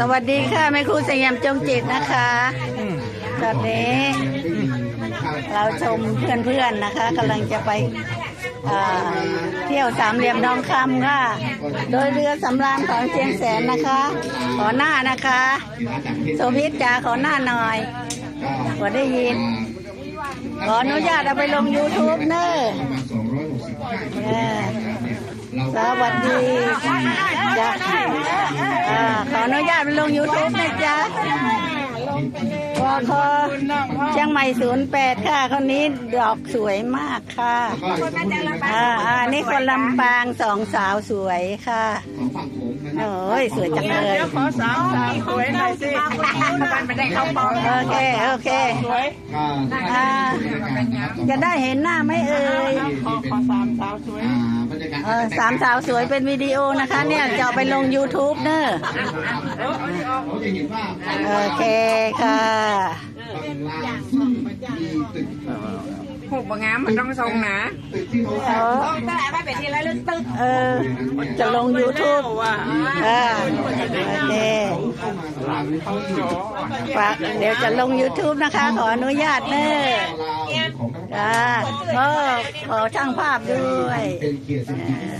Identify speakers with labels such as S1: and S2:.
S1: สวัสดีค่ะแม่ครูสยามจงจิตนะคะตอนนี้
S2: ได้มีค่
S1: เราชมเพื่อนๆนะคะกำลังจะไปอ่าเที่ยวสามเหลี่ยมทองคำค่ะ โดยเรือสำราญของเชียงแสนนะคะ ขอหน้านะคะ
S2: สินค้าจากประเทศ
S1: โซพิษจ๋าขอหน้าหน่อยขอได้ยิน ขออนุญาตเอาไปลง YouTube เนอะ
S2: ประมาณสองร้อยหกสิบห้า
S1: เออ
S2: เรา
S1: สวัสดีจ้ะอ่า ขออนุญาตไปลง YouTube นะจ๊ะวอคอเชียงใหม่08ค่ะ คนนี้ดอกสวยมากค่ะอ่าอ่านี่คนลำปางสองสาวสวยค่ะ
S2: ของฝั่งผมนะครับ
S1: โอ้ยสวยจังเลย
S3: ขอสามสามสวยหน่อยสิมันไม่ได้เข้าปอง
S1: โอเคโอเค
S3: สวย
S2: ก็
S1: อ่าจะได้เห็นหน้าไหมเอ่ย
S3: ขอขอสามสาวสวย
S2: อ่าบรรยากาศ
S1: เออสามสาวสวยเป็นวิดีโอนะคะ เนี่ยจะเอาไปลง YouTube เนอะ
S2: เราจะเห็นว่า
S1: โอเคค่ะ
S2: ข้างล่างมีตึก
S3: ผูกบางงามมันต้องทรงนะ
S2: ตึกที่เขา
S1: เออ
S3: แต่ไม่เป็นที่ไรลึกตึก
S1: เออ จะลง YouTube
S3: ว่า
S1: อ่าโอเค
S2: เข้ามาสลากเขาอยู่
S1: ฝากเดี๋ยวจะลง YouTube นะคะ ขออนุญาตเนอะ
S2: ลาวของทั้ง
S1: จ้าก็ ขอช่างภาพด้วย